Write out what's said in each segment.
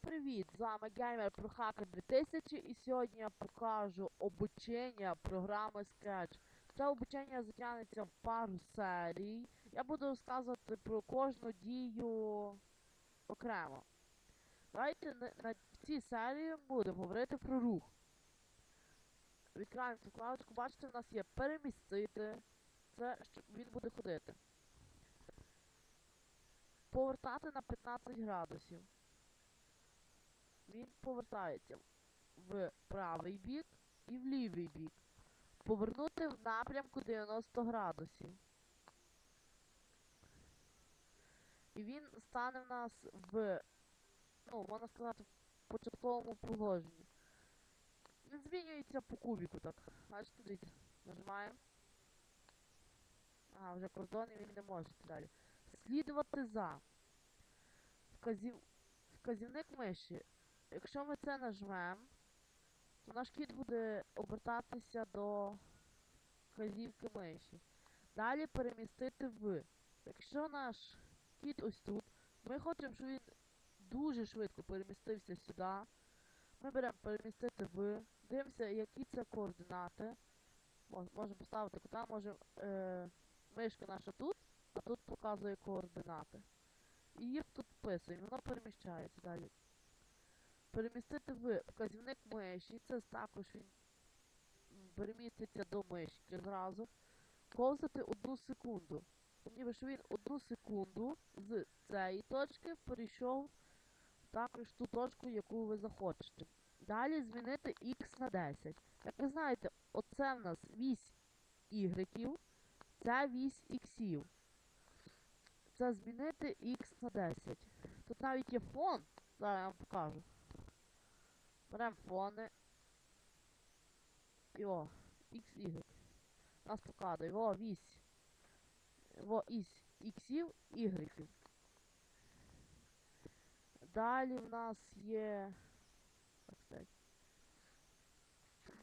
привіт! З вами геймер ProHacker 2000 і сьогодні я покажу обучення програми Scratch. Це обучення затягнеться в пару серій. Я буду розказувати про кожну дію окремо. Давайте на, цій серії будемо говорити про рух. Відкриваємо цю вкладочку, бачите, в нас є перемістити. Це щоб він буде ходити. Повертати на 15 градусів він повертається в правий бік і в лівий бік. Повернути в напрямку 90 градусів. І він стане в нас в, ну, можна сказати, в початковому положенні. Він змінюється по кубіку так. Бачите, дивіться, нажимаємо. А, вже кордон і він не може далі. Слідувати за. Вказів... Вказівник миші Якщо ми це нажмемо, то наш кіт буде обертатися до вказівки миші. Далі перемістити в. Якщо наш кіт ось тут, ми хочемо, щоб він дуже швидко перемістився сюди. Ми беремо перемістити в. Дивимося, які це координати. Можемо поставити куди, можемо. Е, мишка наша тут, а тут показує координати. І їх тут вписуємо, воно переміщається далі перемістити в вказівник миші, це також він переміститься до мишки зразу. Ковзати одну секунду. Ніби що він одну секунду з цієї точки перейшов також ту точку, яку ви захочете. Далі змінити X на 10. Як ви знаєте, оце в нас вісь Y, це вісь X. Це змінити X на 10. Тут навіть є фон, зараз я вам покажу. Беремо фони. І о, X, Y. Нас показує. О, вісь. О, із іксів, ігреків. Далі в нас є.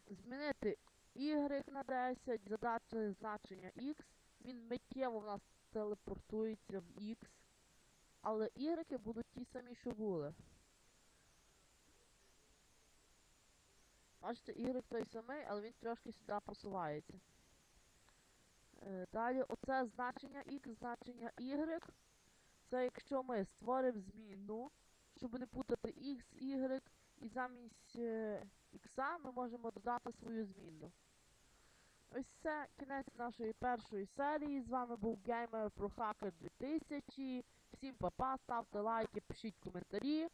Змінити Y на 10, задати значення X. Він миттєво в нас телепортується в X. Але Y будуть ті самі, що були. Бачите, Y той самий, але він трошки сюди посувається. Е, далі оце значення X, значення Y. Це якщо ми створимо змінну, щоб не путати X, Y, і замість е, X ми можемо додати свою змінну. Ось це кінець нашої першої серії. З вами був геймер про Hacker 2000. Всім па-па, ставте лайки, пишіть коментарі.